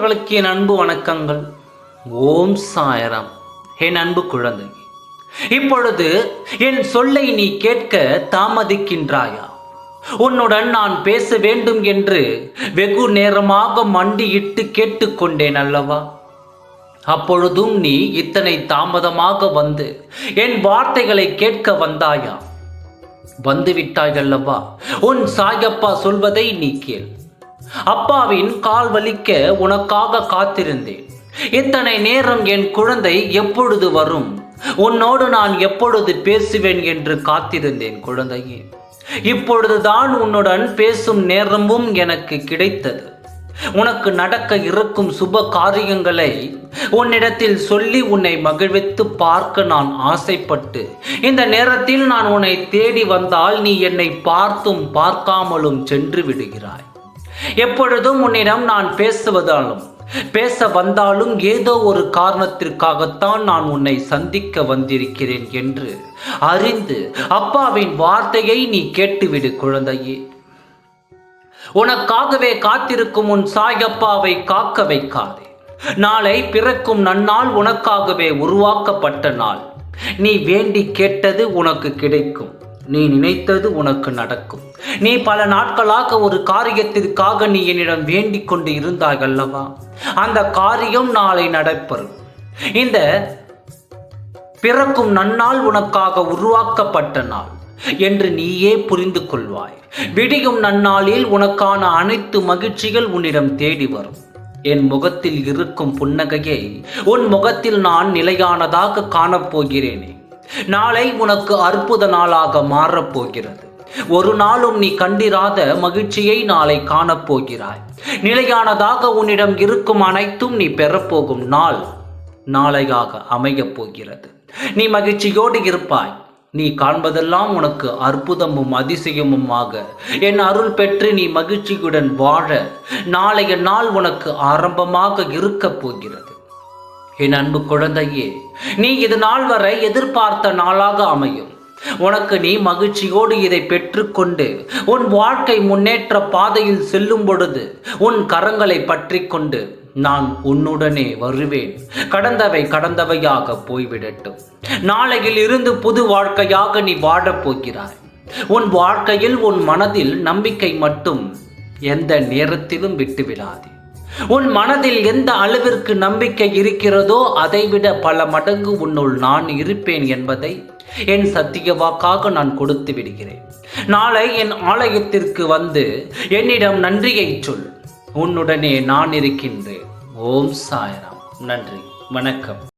உள்ளங்களுக்கு என் அன்பு வணக்கங்கள். ஓம் சாயராம். என் அன்பு குழந்தை. இப்பொழுது என் சொல்லை நீ கேட்க தாமதிக்கின்றாயா? உன்னுடன் நான் பேச வேண்டும் என்று வெகு நேரமாக மண்டியிட்டு கேட்டுக்கொண்டேன் அல்லவா? அப்பொழுதும் நீ இத்தனை தாமதமாக வந்து என் வார்த்தைகளை கேட்க வந்தாயா? வந்துவிட்டாய் அல்லவா? உன் சாயப்பா சொல்வதை நீ கேள். அப்பாவின் கால் வலிக்க உனக்காக காத்திருந்தேன். இத்தனை நேரம் என் குழந்தை எப்பொழுது வரும்? உன்னோடு நான் எப்பொழுது பேசுவேன் என்று காத்திருந்தேன் குழந்தையே. இப்பொழுதுதான் உன்னுடன் பேசும் நேரமும் எனக்கு கிடைத்தது. உனக்கு நடக்க இருக்கும் சுப காரியங்களை உன்னிடத்தில் சொல்லி உன்னை மகிழ்வித்து பார்க்க நான் ஆசைப்பட்டு இந்த நேரத்தில் நான் உன்னை தேடி வந்தால் நீ என்னை பார்த்தும் பார்க்காமலும் சென்று விடுகிறாய். எப்பொழுதும் உன்னிடம் நான் பேசுவதாலும் பேச வந்தாலும் ஏதோ ஒரு காரணத்திற்காகத்தான் நான் உன்னை சந்திக்க வந்திருக்கிறேன் என்று அறிந்து அப்பாவின் வார்த்தையை நீ கேட்டுவிடு குழந்தையே. உனக்காகவே காத்திருக்கும் உன் சாயப்பாவை காக்க வைக்காதே. நாளை பிறக்கும் நன்னாள் உனக்காகவே உருவாக்கப்பட்ட நாள். நீ வேண்டி கேட்டது உனக்கு கிடைக்கும். நீ நினைத்தது உனக்கு நடக்கும். நீ பல நாட்களாக ஒரு காரியத்திற்காக நீ என்னிடம் வேண்டிக் கொண்டு இருந்தாய் அல்லவா? அந்த காரியம் நாளை நடைபெறும். இந்த பிறக்கும் நன்னாள் உனக்காக உருவாக்கப்பட்ட நாள் என்று நீயே புரிந்து கொள்வாய். விடியும் நன்னாளில் உனக்கான அனைத்து மகிழ்ச்சிகள் உன்னிடம் தேடி வரும். என் முகத்தில் இருக்கும் புன்னகையை உன் முகத்தில் நான் நிலையானதாக காணப்போகிறேனே. நாளை உனக்கு அற்புத நாளாக மாறப்போகிறது. ஒரு நாளும் நீ கண்டிராத மகிழ்ச்சியை நாளை காணப்போகிறாய். நிலையானதாக உன்னிடம் இருக்கும் அனைத்தும் நீ பெறப்போகும் நாள் நாளையாக அமையப் போகிறது நீ மகிழ்ச்சியோடு இருப்பாய். நீ காண்பதெல்லாம் உனக்கு அற்புதமும் அதிசயமுமாக. என் அருள் பெற்று நீ மகிழ்ச்சியுடன் வாழ. நாளைய நாள் உனக்கு ஆரம்பமாக இருக்கப் போகிறது. என் அன்பு குழந்தையே நீ இது நாள் வரை எதிர்பார்த்த நாளாக அமையும். உனக்கு நீ மகிழ்ச்சியோடு இதை பெற்றுக்கொண்டு உன் வாழ்க்கை முன்னேற்ற பாதையில் செல்லும் பொழுது உன் கரங்களை பற்றி கொண்டு நான் உன்னுடனே வருவேன். கடந்தவை கடந்தவையாக போய்விடட்டும். நாளையில் இருந்து புது வாழ்க்கையாக நீ வாழப் போகிறாய். உன் வாழ்க்கையில் உன் மனதில் நம்பிக்கை மட்டும் எந்த நேரத்திலும் விட்டுவிடாதே உன் மனதில் எந்த அளவிற்கு நம்பிக்கை இருக்கிறதோ அதைவிட பல மடங்கு உன்னுள் நான் இருப்பேன் என்பதை என் சத்திய வாக்காக நான் கொடுத்து விடுகிறேன். நாளை என் ஆலயத்திற்கு வந்து என்னிடம் நன்றியை சொல். உன்னுடனே நான் இருக்கின்றேன். ஓம் சாயராம். நன்றி. வணக்கம்.